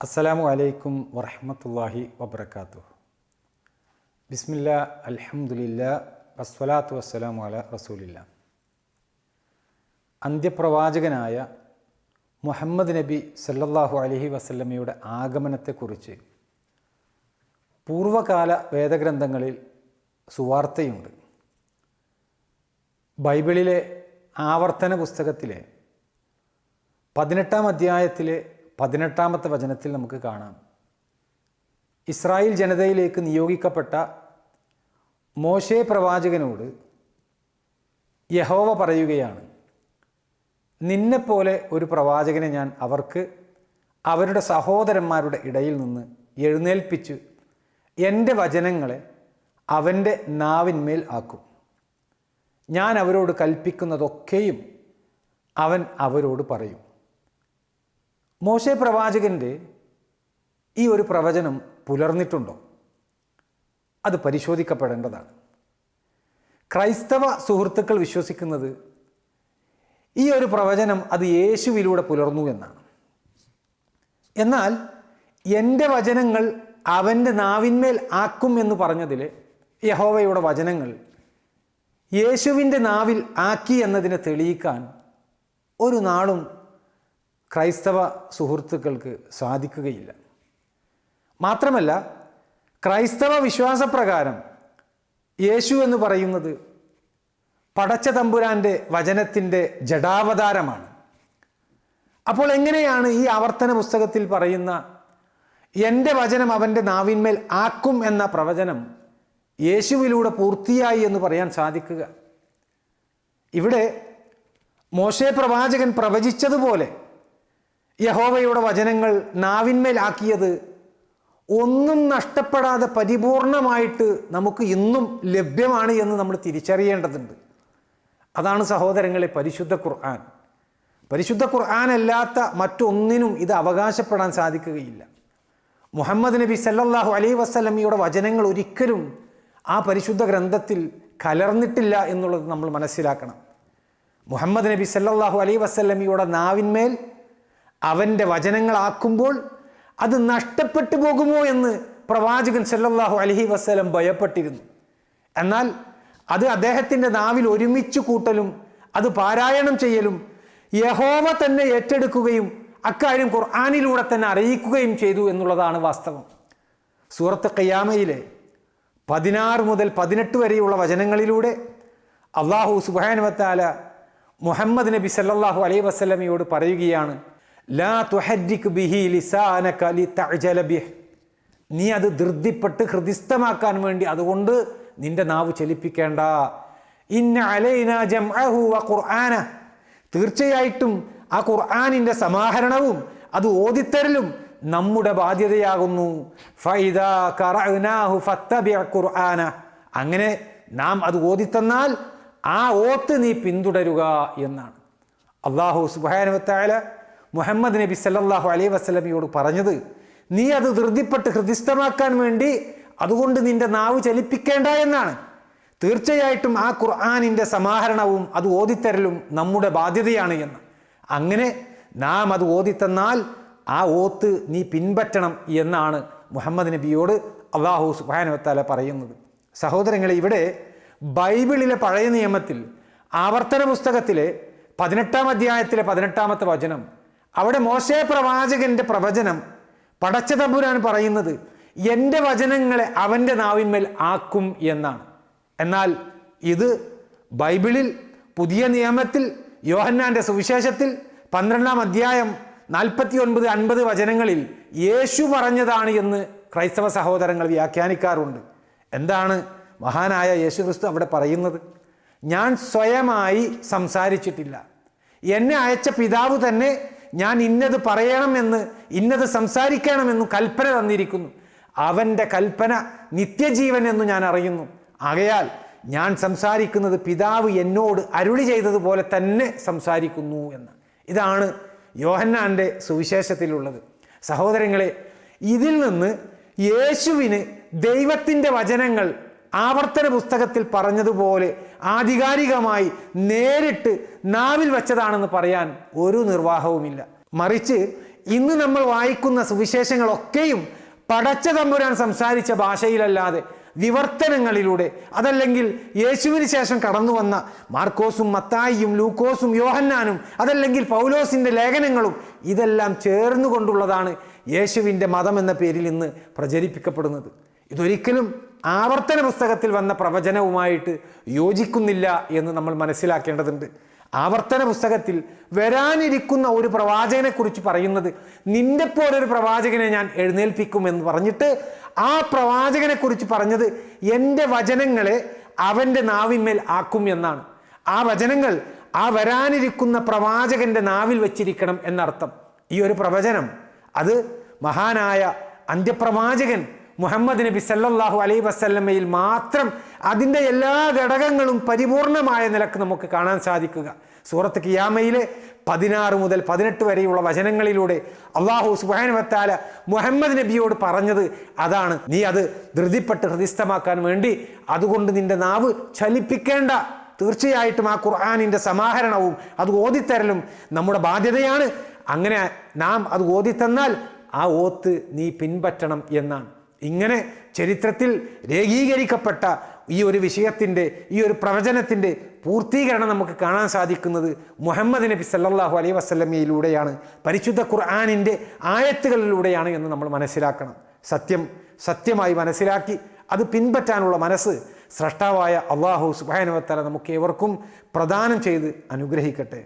അസ്സലാമു അലൈക്കും വറഹമത്തല്ലാഹി വബർക്കാത്തു ബിസ്മില്ല അലഹമുല്ല വസ്വലാത്തു വസ്സലാമു അല റസൂലില്ല. അന്ത്യപ്രവാചകനായ മുഹമ്മദ് നബി സല്ലല്ലാഹു അലഹി വസല്ലമയുടെ ആഗമനത്തെക്കുറിച്ച് പൂർവകാല വേദഗ്രന്ഥങ്ങളിൽ സുവാർത്തയുണ്ട്. ബൈബിളിലെ ആവർത്തന പുസ്തകത്തിലെ പതിനെട്ടാം അധ്യായത്തിലെ പതിനെട്ടാമത്തെ വചനത്തിൽ നമുക്ക് കാണാം. ഇസ്രായേൽ ജനതയിലേക്ക് നിയോഗിക്കപ്പെട്ട മോശേ പ്രവാചകനോട് യഹോവ പറയുകയാണ് നിന്നെപ്പോലെ ഒരു പ്രവാചകനെ ഞാൻ അവർക്ക് അവരുടെ സഹോദരന്മാരുടെ ഇടയിൽ നിന്ന് എഴുന്നേൽപ്പിച്ച്. എന്റെ വചനങ്ങളെ അവന്റെ നാവിന്മേൽ ആക്കും. ഞാൻ അവരോട് കൽപ്പിക്കുന്നതൊക്കെയും അവൻ അവരോട് പറയും. മോശെ പ്രവാചകന്റെ ഈ ഒരു പ്രവചനം പുലർന്നിട്ടുണ്ടോ? അത് പരിശോധിക്കപ്പെടേണ്ടതാണ്. ക്രൈസ്തവ സുഹൃത്തുക്കൾ വിശ്വസിക്കുന്നത് ഈ ഒരു പ്രവചനം അത് യേശുവിലൂടെ പുലർന്നു എന്നാണ്. എന്നാൽ എന്റെ വചനങ്ങൾ അവന്റെ നാവിന്മേൽ ആക്കും എന്ന് പറഞ്ഞതിൽ യഹോവയുടെ വചനങ്ങൾ യേശുവിന്റെ നാവിൽ ആക്കി എന്നതിനെ തെളിയിക്കാൻ ഒരു നാളും ക്രൈസ്തവ സുഹൃത്തുക്കൾക്ക് സാധിക്കുകയില്ല. മാത്രമല്ല ക്രൈസ്തവ വിശ്വാസപ്രകാരം യേശു എന്ന് പറയുന്നത് പടച്ച തമ്പുരാന്റെ വചനത്തിന്റെ ജഡാവതാരമാണ് അപ്പോൾ എങ്ങനെയാണ് ഈ ആവർത്തന പുസ്തകത്തിൽ പറയുന്ന എന്റെ വചനം അവന്റെ നാവിന്മേൽ ആക്കും എന്ന പ്രവചനം യേശുവിലൂടെ പൂർത്തിയായി എന്ന് പറയാൻ സാധിക്കുക? ഇവിടെ മോശേ പ്രവാചകൻ പ്രവചിച്ചതുപോലെ യഹോവയുടെ വചനങ്ങൾ നാവിന്മേലാക്കിയത് ഒന്നും നഷ്ടപ്പെടാതെ പരിപൂർണമായിട്ട് നമുക്ക് ഇന്നും ലഭ്യമാണ് എന്ന് നമ്മൾ തിരിച്ചറിയേണ്ടതുണ്ട്. അതാണ് സഹോദരങ്ങളെ പരിശുദ്ധ ഖുർആൻ. പരിശുദ്ധ ഖുർആൻ അല്ലാത്ത മറ്റൊന്നിനും ഇത് അവകാശപ്പെടാൻ സാധിക്കുകയില്ല. മുഹമ്മദ് നബി സല്ലാഹു അലൈ വസ്ലമിയുടെ വചനങ്ങൾ ഒരിക്കലും ആ പരിശുദ്ധ ഗ്രന്ഥത്തിൽ കലർന്നിട്ടില്ല എന്നുള്ളത് നമ്മൾ മനസ്സിലാക്കണം. മുഹമ്മദ് നബി സല്ലാഹു അലൈ വസ്ലമിയുടെ നാവിന്മേൽ അവന്റെ വചനങ്ങളാക്കുമ്പോൾ അത് നഷ്ടപ്പെട്ടു പോകുമോ എന്ന് പ്രവാചകൻ സല്ലാഹു അലഹി വസ്ലം ഭയപ്പെട്ടിരുന്നു. എന്നാൽ അത് അദ്ദേഹത്തിന്റെ നാവിൽ ഒരുമിച്ച് കൂട്ടലും അത് പാരായണം ചെയ്യലും യഹോവ തന്നെ ഏറ്റെടുക്കുകയും അക്കാര്യം ഖുർആാനിലൂടെ തന്നെ അറിയിക്കുകയും ചെയ്തു എന്നുള്ളതാണ് വാസ്തവം. സൂറത്ത് കയ്യാമയിലെ പതിനാറ് മുതൽ പതിനെട്ട് വരെയുള്ള വചനങ്ങളിലൂടെ അള്ളാഹു സുബാനുവത്താല മുഹമ്മദ് നബി സല്ലാഹു അലൈഹി വസ്ലമയോട് പറയുകയാണ് ലാ ബിഹി നീ അത് ധൃതിപ്പെട്ട് ഹൃദിസ്ഥമാക്കാൻ വേണ്ടി അതുകൊണ്ട് നിന്റെ നാവ് ചലിപ്പിക്കേണ്ട. ഇന്ന അലൈന വ ഖുർആന. തീർച്ചയായിട്ടും ആ ഖുർആനിന്റെ സമാഹരണവും അത് ഓതിത്തരലും നമ്മുടെ ബാധ്യതയാകുന്നു. ഫൈദാ ഖുർആന. അങ്ങനെ നാം അത് ഓതിത്തന്നാൽ ആ ഓത്ത് നീ പിന്തുടരുക എന്നാണ്. അള്ളാഹു സുബാനുവത്തായ മുഹമ്മദ് നബി സല്ലാഹു അലൈ വസ്ലമിയോട് പറഞ്ഞത് നീ അത് ധൃതിപ്പെട്ട് ഹൃദിസ്ഥമാക്കാൻ വേണ്ടി അതുകൊണ്ട് നിന്റെ നാവ് ചലിപ്പിക്കേണ്ട എന്നാണ്. തീർച്ചയായിട്ടും ആ ഖുർആാനിന്റെ സമാഹരണവും അത് ഓതിത്തരലും നമ്മുടെ ബാധ്യതയാണ് എന്ന്. അങ്ങനെ നാം അത് ഓതിത്തന്നാൽ ആ ഓത്ത് നീ പിൻപറ്റണം എന്നാണ് മുഹമ്മദ് നബിയോട് അള്ളാഹു സുബാനുവത്താല പറയുന്നത്. സഹോദരങ്ങളെ ഇവിടെ ബൈബിളിലെ പഴയ നിയമത്തിൽ ആവർത്തന പുസ്തകത്തിലെ പതിനെട്ടാം അധ്യായത്തിലെ പതിനെട്ടാമത്തെ വചനം അവിടെ മോശേ പ്രവാചകന്റെ പ്രവചനം പടച്ച തമ്പുരാൻ പറയുന്നത് എന്റെ വചനങ്ങളെ അവന്റെ നാവിന്മേൽ ആക്കും എന്നാണ്. എന്നാൽ ഇത് ബൈബിളിൽ പുതിയ നിയമത്തിൽ യോഹന്നാന്റെ സുവിശേഷത്തിൽ പന്ത്രണ്ടാം അധ്യായം നാൽപ്പത്തി ഒൻപത് അൻപത് വചനങ്ങളിൽ യേശു പറഞ്ഞതാണ് എന്ന് ക്രൈസ്തവ സഹോദരങ്ങൾ വ്യാഖ്യാനിക്കാറുണ്ട്. എന്താണ് മഹാനായ യേശു ക്രിസ്തു അവിടെ പറയുന്നത്? ഞാൻ സ്വയമായി സംസാരിച്ചിട്ടില്ല. എന്നെ അയച്ച പിതാവ് തന്നെ ഞാൻ ഇന്നത് പറയണമെന്ന് ഇന്നത് സംസാരിക്കണമെന്ന് കൽപ്പന തന്നിരിക്കുന്നു. അവന്റെ കൽപ്പന നിത്യജീവൻ എന്ന് ഞാൻ അറിയുന്നു. ആകയാൽ ഞാൻ സംസാരിക്കുന്നത് പിതാവ് എന്നോട് അരുളി ചെയ്തതുപോലെ തന്നെ സംസാരിക്കുന്നു എന്ന്. ഇതാണ് യോഹന്നാന്റെ സുവിശേഷത്തിലുള്ളത്. സഹോദരങ്ങളെ ഇതിൽ നിന്ന് യേശുവിന് ദൈവത്തിന്റെ വചനങ്ങൾ ആവർത്തന പുസ്തകത്തിൽ പറഞ്ഞതുപോലെ ആധികാരികമായി നേരിട്ട് നാവിൽ വെച്ചതാണെന്ന് പറയാൻ ഒരു നിർവാഹവുമില്ല. മറിച്ച് ഇന്ന് നമ്മൾ വായിക്കുന്ന സുവിശേഷങ്ങളൊക്കെയും പടച്ച തമ്പുരാൻ സംസാരിച്ച ഭാഷയിലല്ലാതെ വിവർത്തനങ്ങളിലൂടെ അതല്ലെങ്കിൽ യേശുവിന് ശേഷം കടന്നു വന്ന മാർക്കോസും മത്തായിയും ലൂക്കോസും യോഹന്നാനും അതല്ലെങ്കിൽ പൗലോസിന്റെ ലേഖനങ്ങളും ഇതെല്ലാം ചേർന്നുകൊണ്ടുള്ളതാണ് യേശുവിന്റെ മതം എന്ന പേരിൽ ഇന്ന് പ്രചരിപ്പിക്കപ്പെടുന്നത്. ഇതൊരിക്കലും ആവർത്തന പുസ്തകത്തിൽ വന്ന പ്രവചനവുമായിട്ട് യോജിക്കുന്നില്ല എന്ന് നമ്മൾ മനസ്സിലാക്കേണ്ടതുണ്ട്. ആവർത്തന പുസ്തകത്തിൽ വരാനിരിക്കുന്ന ഒരു പ്രവാചകനെക്കുറിച്ച് പറയുന്നത് നിന്റെ പോലൊരു പ്രവാചകനെ ഞാൻ എഴുന്നേൽപ്പിക്കും എന്ന് പറഞ്ഞിട്ട് ആ പ്രവാചകനെക്കുറിച്ച് പറഞ്ഞത് എന്റെ വചനങ്ങളെ അവന്റെ നാവിന്മേൽ ആക്കും എന്നാണ്. ആ വചനങ്ങൾ ആ വരാനിരിക്കുന്ന പ്രവാചകന്റെ നാവിൽ വച്ചിരിക്കണം എന്നർത്ഥം. ഈ ഒരു പ്രവചനം അത് മഹാനായ അന്ത്യപ്രവാചകൻ മുഹമ്മദ് നബി സല്ലാഹു അലൈ വസല്ലമ്മയിൽ മാത്രം അതിന്റെ എല്ലാ ഘടകങ്ങളും പരിപൂർണമായ നിലയ്ക്ക് നമുക്ക് കാണാൻ സാധിക്കുക. സൂറത്ത് കിയാമയിലെ പതിനാറ് മുതൽ പതിനെട്ട് വരെയുള്ള വചനങ്ങളിലൂടെ അള്ളാഹു സുബാനുവത്താല മുഹമ്മദ് നബിയോട് പറഞ്ഞത് അതാണ്. നീ അത് ധൃതിപ്പെട്ട് ഹൃദിസ്ഥമാക്കാൻ വേണ്ടി അതുകൊണ്ട് നിന്റെ നാവ് ചലിപ്പിക്കേണ്ട. തീർച്ചയായിട്ടും ആ ഖുർആാനിന്റെ സമാഹരണവും അത് ഓതിത്തരലും നമ്മുടെ ബാധ്യതയാണ്. അങ്ങനെ നാം അത് ഓതിത്തന്നാൽ ആ ഓത്ത് നീ പിൻപറ്റണം എന്നാണ്. ഇങ്ങനെ ചരിത്രത്തിൽ രേഖീകരിക്കപ്പെട്ട ഈ ഒരു വിഷയത്തിന്റെ ഈ ഒരു പ്രവചനത്തിന്റെ പൂർത്തീകരണം നമുക്ക് കാണാൻ സാധിക്കുന്നത് മുഹമ്മദ് നബി സല്ലാഹു അലൈ വസ്ലമയിലൂടെയാണ് പരിശുദ്ധ ഖുർആാനിന്റെ ആയത്തുകളിലൂടെയാണ് എന്ന് നമ്മൾ മനസ്സിലാക്കണം. സത്യം സത്യമായി മനസ്സിലാക്കി അത് പിൻപറ്റാനുള്ള മനസ്സ് സ്രഷ്ടാവായ അള്ളാഹു സുബാനുവത്തല നമുക്ക് ഏവർക്കും പ്രദാനം ചെയ്ത് അനുഗ്രഹിക്കട്ടെ.